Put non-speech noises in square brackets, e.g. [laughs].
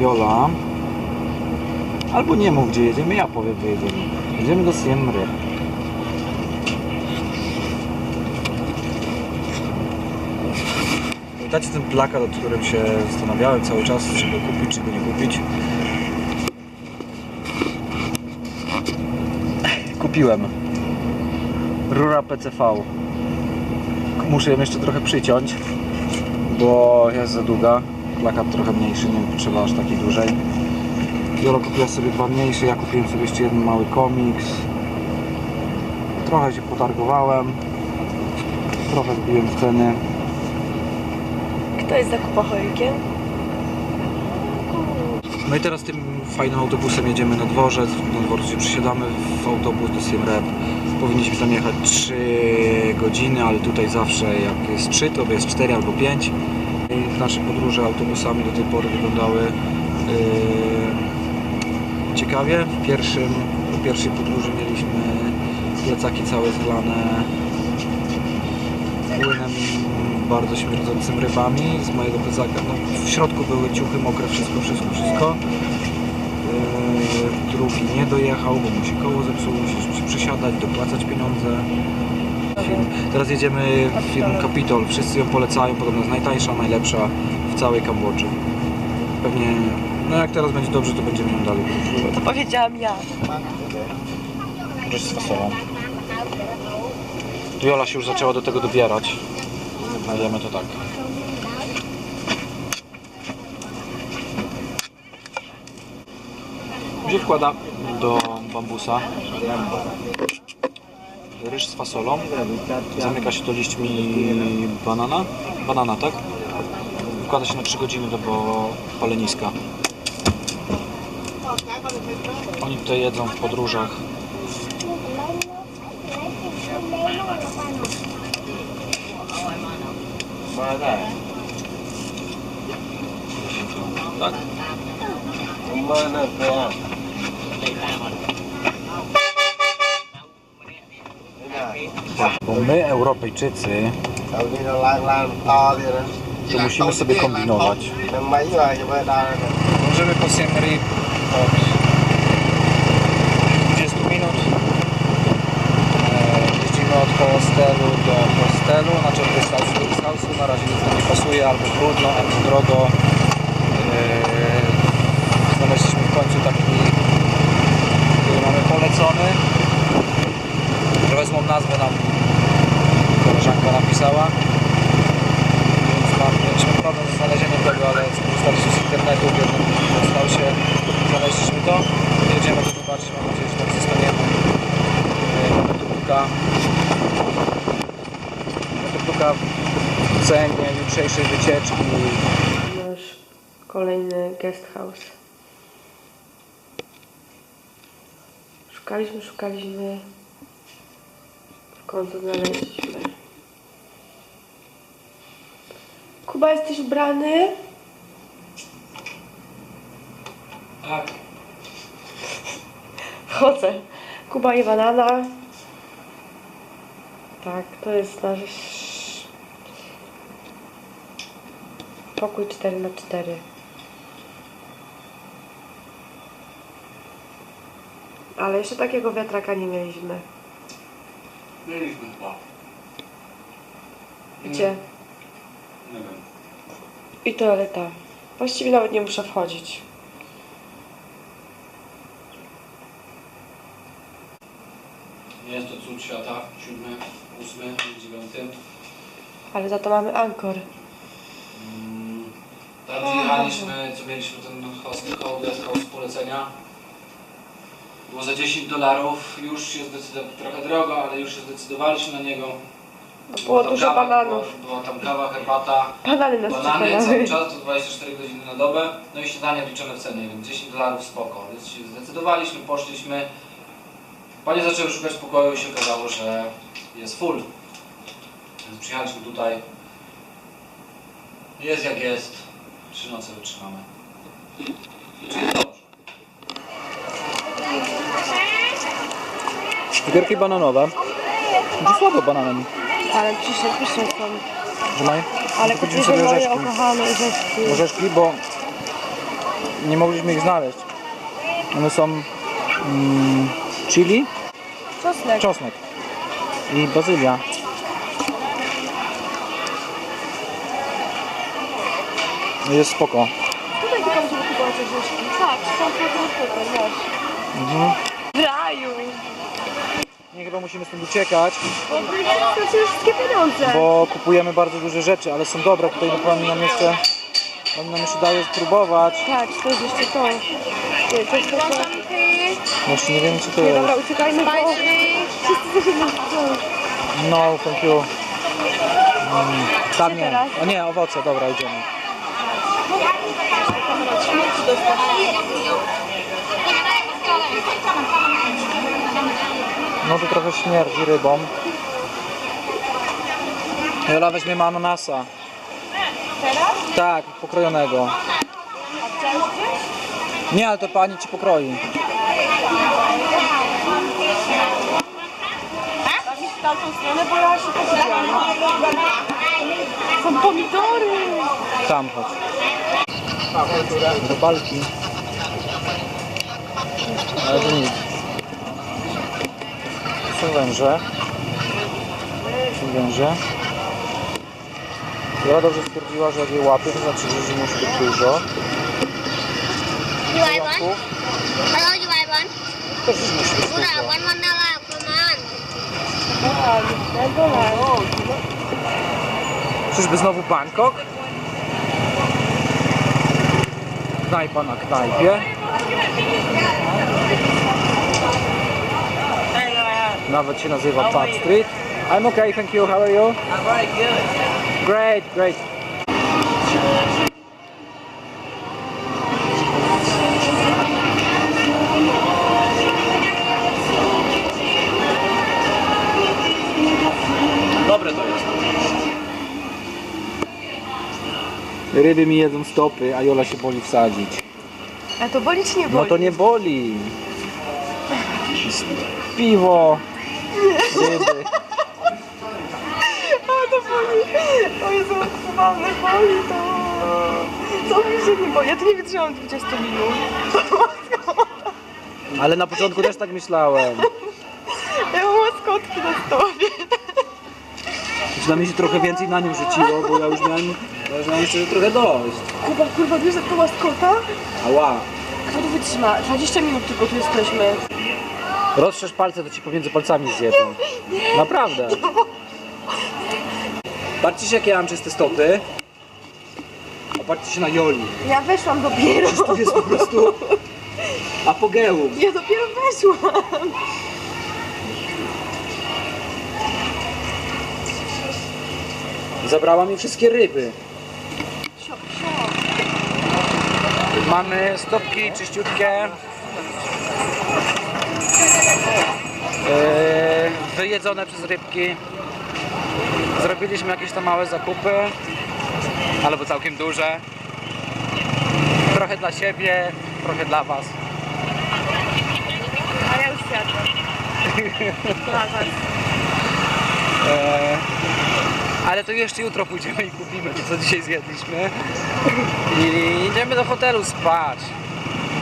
Jola. Albo nie mów gdzie jedziemy, ja powiem gdzie jedziemy. Jedziemy do Siem. Pamiętacie ten plakat, o którym się zastanawiałem cały czas, czy go kupić, czy go nie kupić? Kupiłem. Rura PCV. Muszę ją jeszcze trochę przyciąć, bo jest za długa. Plakat trochę mniejszy, nie potrzeba aż takiej dużej. Jola kupiła sobie dwa mniejsze, ja kupiłem sobie jeszcze jeden mały komiks. Trochę się potargowałem. Trochę zbiłem ceny. Kto jest zakupaholikiem? No i teraz tym fajnym autobusem jedziemy na dworzec. Na dworcu się przysiadamy w autobus do Siem Reap. Powinniśmy tam jechać 3 godziny, ale tutaj zawsze jak jest 3, to jest 4 albo 5. Nasze podróże autobusami do tej pory wyglądały yy, ciekawie. W, pierwszym, w pierwszej podróży mieliśmy plecaki całe zlane płynem bardzo śmierdzącym rybami z mojego plecaka. No, w środku były ciuchy mokre, wszystko, wszystko, wszystko. Yy, drugi nie dojechał, bo mu się koło zepsuło, musieliśmy się przesiadać, dopłacać pieniądze. Firm. Teraz jedziemy w firmę Capitol. Wszyscy ją polecają, podobno jest najtańsza, najlepsza w całej Kambodży. Pewnie, no jak teraz będzie dobrze, to będziemy ją dalej. To powiedziałam ja. Ryż z fasolą. Jola się już zaczęła do tego dobierać. Najemy to tak. Gdzie wkłada do bambusa ryż z fasolą. Zamyka się to liśćmi banana. Banana, tak? Wkłada się na 3 godziny do paleniska. Oni tutaj jedzą w podróżach Tak? My, Europejczycy, to musimy sobie kombinować. Możemy po Siem Reap od 20 minut. E, Jeździmy od hostelu do hostelu, znaczy od house'u. Na razie nic nam nie pasuje, albo brudno, albo drogo. E, Znaleźliśmy w końcu taki, który mamy polecony. Wezmą nazwę nam koleżanka napisała. Więc mam, mieliśmy problem ze znalezieniem tego, ale skorzystaliśmy z internetu, w jednym się znaleźliśmy to. Jedziemy to zobaczyć, mam nadzieję, że tam zostaniemy. Notebooka. Notebooka w jutrzejszej wycieczki. Nasz kolejny guest house. Szukaliśmy, szukaliśmy. W końcu znaleźliśmy. Kuba, jesteś ubrany? Tak. [laughs] Chodzę. Kuba i banana. Tak, to jest nasz pokój 4 na 4 Ale jeszcze takiego wiatraka nie mieliśmy. Mieliśmy chyba. Gdzie? Nie wiem. I toaleta. Właściwie nawet nie muszę wchodzić. Jest to cud świata. Siódmy, ósmy, dziewiąty. Ale za to mamy ankor. Mm, Tam jechaliśmy, co mieliśmy ten house z polecenia. Było za 10 dolarów, już się zdecydowaliśmy, trochę drogo, ale już się zdecydowaliśmy na niego. Bo było tam dużo kawa, bananów. Była, była tam kawa, herbata, Banany nas banany cały czas, to 24 godziny na dobę. No i śniadanie liczone w cenie, więc 10 dolarów spoko. Więc się zdecydowaliśmy, poszliśmy. Panie zaczęły szukać pokoju i się okazało, że jest full. Więc przyjechaliśmy tutaj. Jest jak jest. Trzy noce wytrzymamy. Czy jest dobrze? Cukierki bananowe. To słabo bananem. Ale przyszedł, są. Trzymaj. Ale kupiliśmy sobie moje orzeszki. ukochane orzeszki. Orzeszki, bo nie mogliśmy ich znaleźć. One są mm, chili, Czosnek. czosnek i bazylia. Jest spoko. Tutaj tylko musimy kupować orzeszki. Tak, są podróżne, masz. Mhm. W raju. Nie, chyba musimy stąd uciekać, Bo straciły wszystkie pieniądze. bo kupujemy bardzo duże rzeczy, ale są dobre. Tutaj no, pani nam jeszcze, pani nam jeszcze daje spróbować. Tak, to jest jeszcze to. Nie, to jest to. Jeszcze nie wiemy, co to Nie, jest. dobra, uciekajmy, bo wszyscy zaczynamy. No, thank you. Mm, tam nie. O nie, owoce, dobra, idziemy. No tu trochę śmierdzi rybą. Jola weźmiemy ananasa. Teraz? Tak, pokrojonego. Nie, ale to pani ci pokroi. Są pomidory. Tam chodź. Robalki. Ale to nic. Są węże. Są węże. Jola dobrze stwierdziła, że jak je łapie, to znaczy, że musi być dużo. Like one? Pająków Hello, you like one? też musi być dużo. one vanilla, come on. Negoland. Czyżby znowu Bangkok? Knajpa na knajpie. Nawet się nazywa Pub Street. I'm okay, thank you. How are you? I'm very good. Great, great. Dobre to jest. Ryby mi jedzą stopy, a Jola się boli wsadzić. A to boli czy nie No boli? to nie boli. Piwo. Ryby. [laughs] A to boli. O Jezu, mam boli to. Co mi się nie boi? Ja tu nie wytrzymam 20 minut. Ale na początku też tak myślałem. Ja mam łaskotki na stopie. Przynajmniej się trochę więcej na nią rzuciło, bo ja już miałem, ja już miałem jeszcze trochę dość. Kuba, kurwa, wiesz jak to łaskota? Ała. Kto to wytrzyma? 20 minut tylko tu jesteśmy. Rozszerz palce, to ci pomiędzy palcami zjedzą. Naprawdę. Patrzcie się, jakie ja mam czyste stopy. A patrzcie się na Joli. Ja weszłam dopiero. To jest po prostu [laughs] apogeum. Ja dopiero weszłam. Zabrała mi wszystkie ryby. Mamy stopki czyściutkie. Yy, wyjedzone przez rybki. Zrobiliśmy jakieś tam małe zakupy. Albo całkiem duże. Trochę dla siebie, trochę dla Was. A ja już. Dla [laughs] was. Ale to jeszcze jutro pójdziemy i kupimy to, co dzisiaj zjedliśmy. I idziemy do hotelu spać.